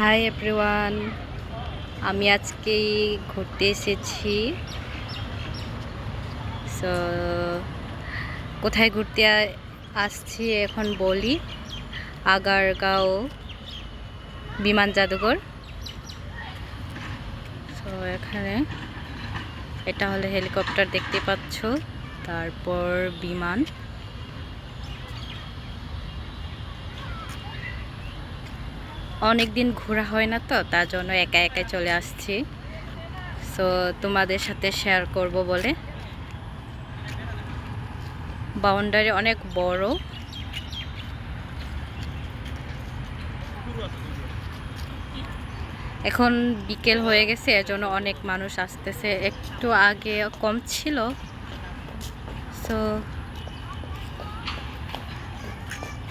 Hi everyone আমি আজকে ঘুরতে এসেছি। সো কোথায় ঘুরতে আসছি এখন বলি? আগারগাঁও, বিমান জাদুঘর। সো এখানে, এটা হলো হেলিকপ্টার দেখতে পাচ্ছ। তারপর বিমান। অনেক দিন ঘোরা হয় না তো, তার জন্য একা একা চলে আসছি। সো তোমাদের সাথে শেয়ার করব বলে। বাউন্ডারি অনেক বড়। এখন বিকেল হয়ে গেছে, এজন্য অনেক মানুষ আসতেছে। একটু আগে কম ছিল। সো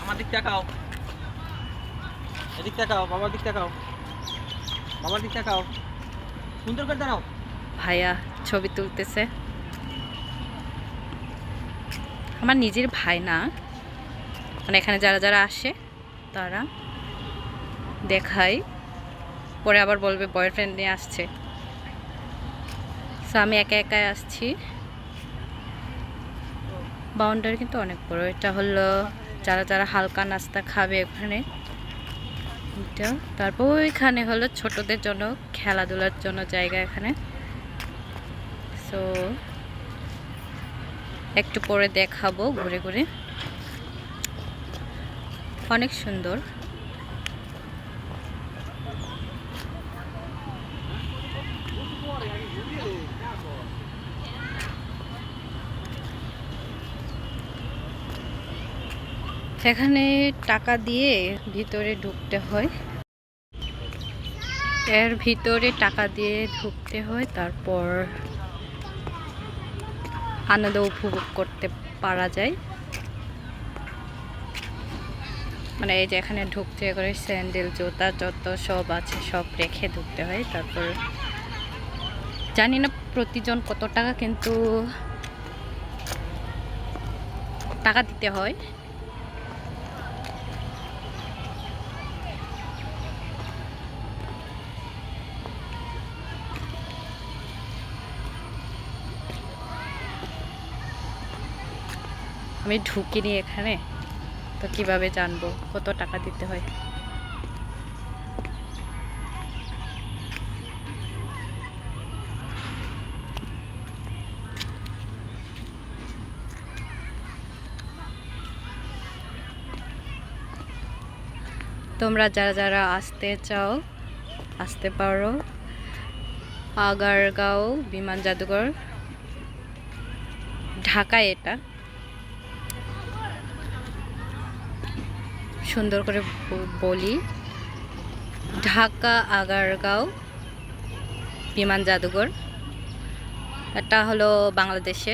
আমার দিক তাকাও ভাইয়া, ছবি তুলতেছে। আমার নিজের ভাই না। মানে এখানে যারা যারা আসে, তারা দেখায় পরে আবার বলবে বয়ফ্রেন্ড নিয়ে আসছে। সো আমি একা একাই আসছি। বাউন্ডারি কিন্তু অনেক বড়। এটা হলো যারা যারা হালকা নাস্তা খাবে ওখানে। এটা তারপর ওইখানে হলো ছোটদের জন্য খেলাধুলার জন্য জায়গা এখানে। সো একটু পরে দেখাবো, ঘুরে ঘুরে। অনেক সুন্দর। সেখানে টাকা দিয়ে ভিতরে ঢুকতে হয়। এর ভিতরে টাকা দিয়ে ঢুকতে হয়, তারপর আনন্দ উপভোগ করতে পারা যায়। মানে এই যে এখানে ঢুকতে করে স্যান্ডেল, জুতা যত সব আছে সব রেখে ঢুকতে হয়। তারপর জানি না প্রতিজন কত টাকা, কিন্তু টাকা দিতে হয়। আমি ঢুকিনি এখানে। তো কীভাবে জানব? কত টাকা দিতে হয়? তোমরা যারা যারা আসতে চাও, আসতে পারো। আগারগাঁও বিমান জাদুঘর। ঢাকায় এটা। সুন্দর করে বলি। ঢাকা আগারগাঁও বিমান জাদুঘর। এটা হলো বাংলাদেশে।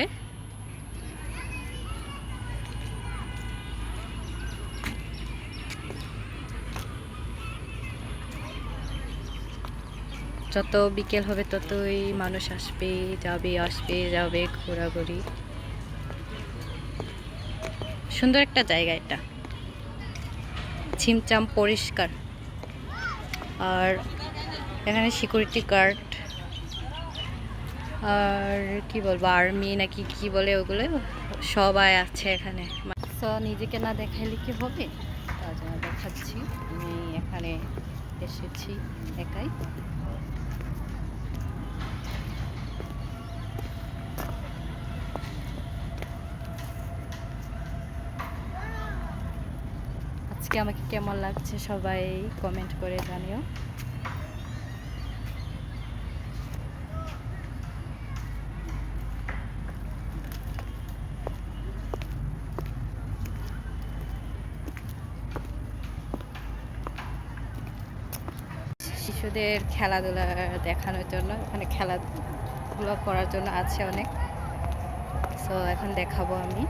যত বিকেল হবে ততই মানুষ আসবে, যাবে আসবে, যাবে, ঘোরাঘুরি। সুন্দর একটা জায়গা এটা। ছিমচাম পরিষ্কার। আর এখানে সিকিউরিটি গার্ড আর কি বলব আর্মি নাকি কি বলে ওগুলো, সবাই আছে এখানে। নিজেকে না দেখাইলে কি হবে? তার জন্য দেখাচ্ছি। আমি এখানে এসেছি একাই। আজকে আমাকে কেমন লাগছে সবাই কমেন্ট করে জানিও। শিশুদের খেলাধুলা দেখানোর জন্য এখানে খেলাধুলা করার জন্য আছে অনেক। সো এখন দেখাবো আমি।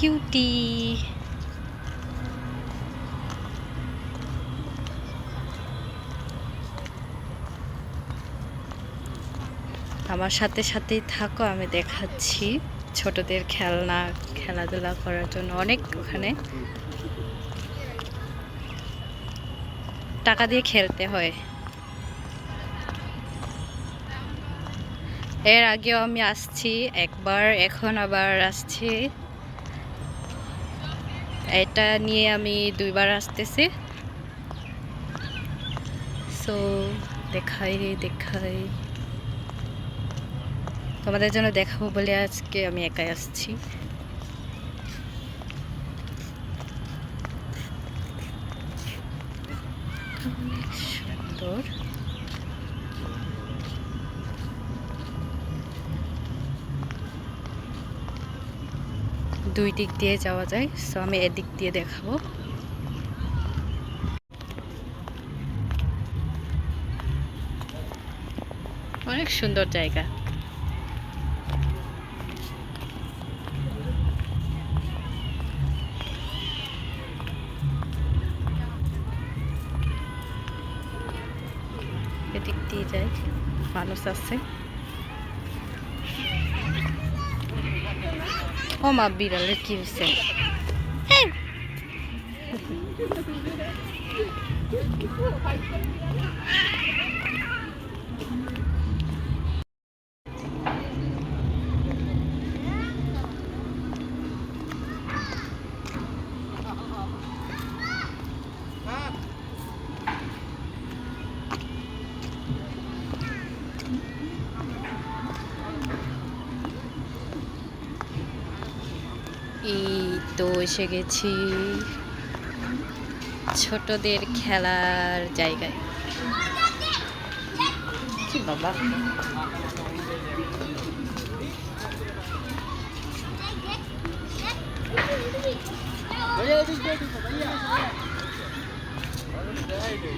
কিউটি আমার সাথে সাথেই থাকো, আমি দেখাচ্ছি ছোটদের খেলনা, খেলাধুলা করার জন্য অনেক ওখানে। টাকা দিয়ে খেলতে হয়। এর আগেও আমি আসছি, একবার, এখন আবার আসছি। এটা নিয়ে আমি দুইবার আসতেছি। সো দেখাই দেখাই। তোমাদের জন্য দেখাবো বলে আজকে আমি একাই আসছি অনেক সুন্দর দুই দিক দিয়ে যাওয়া যায় সো আমি এদিক দিয়ে দেখাবো। অনেক সুন্দর জায়গা। এদিক দিয়ে যাই, মানুষ আছে। ও মা বিড়ালের কি হয়েছে এই তো এসে গেছি ছোটদের খেলার জায়গায়। কি বাবা?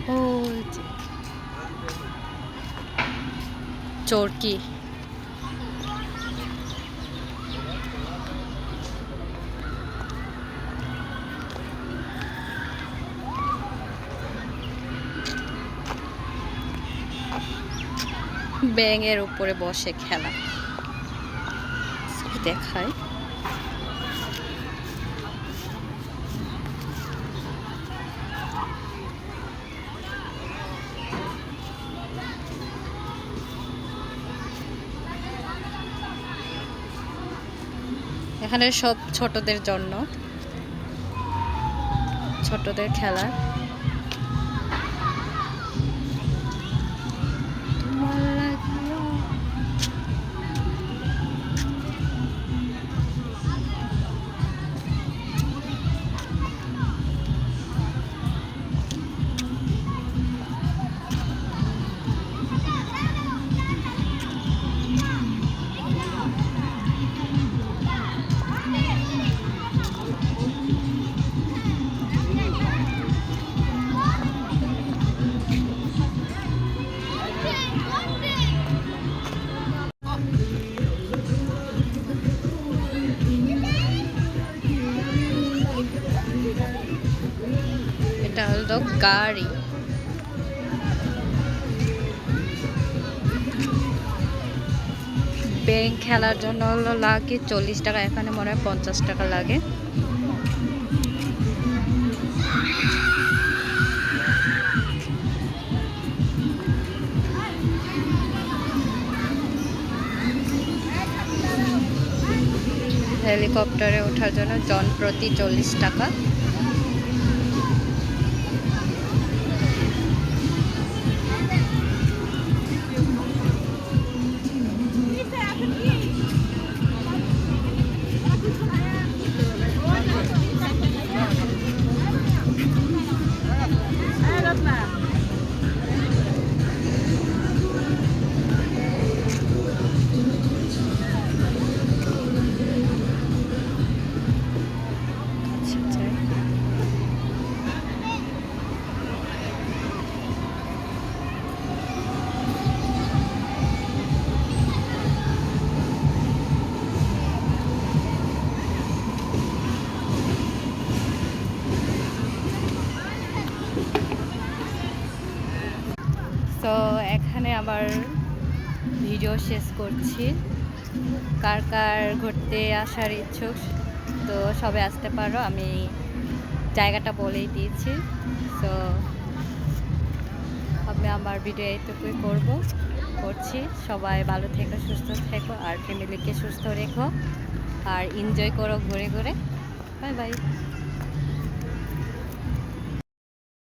ও। চরকি ব্যাঙের উপরে বসে খেলা। দেখায় এখানে সব ছোটদের জন্য। ছোটদের খেলা। গাড়ি। ব্যাংক খেলার জন্য লাগে চল্লিশ টাকা, এখানে মনে হয় পঞ্চাশ টাকা লাগে। হেলিকপ্টারে ওঠার জন্য জন প্রতি চল্লিশ টাকা। এখানে আবার ভিডিও শেষ করছি। কার কার ঘুরতে আসার ইচ্ছুক, তো সবে আসতে পারো। আমি জায়গাটা বলেই দিয়েছি। তো আমি আমার ভিডিও এইটুকুই করব, করছি। সবাই ভালো থেকো, সুস্থ থেকো, আর ফ্যামিলিকে সুস্থ রেখো, আর এনজয় করো ঘুরে ঘুরে। Bye bye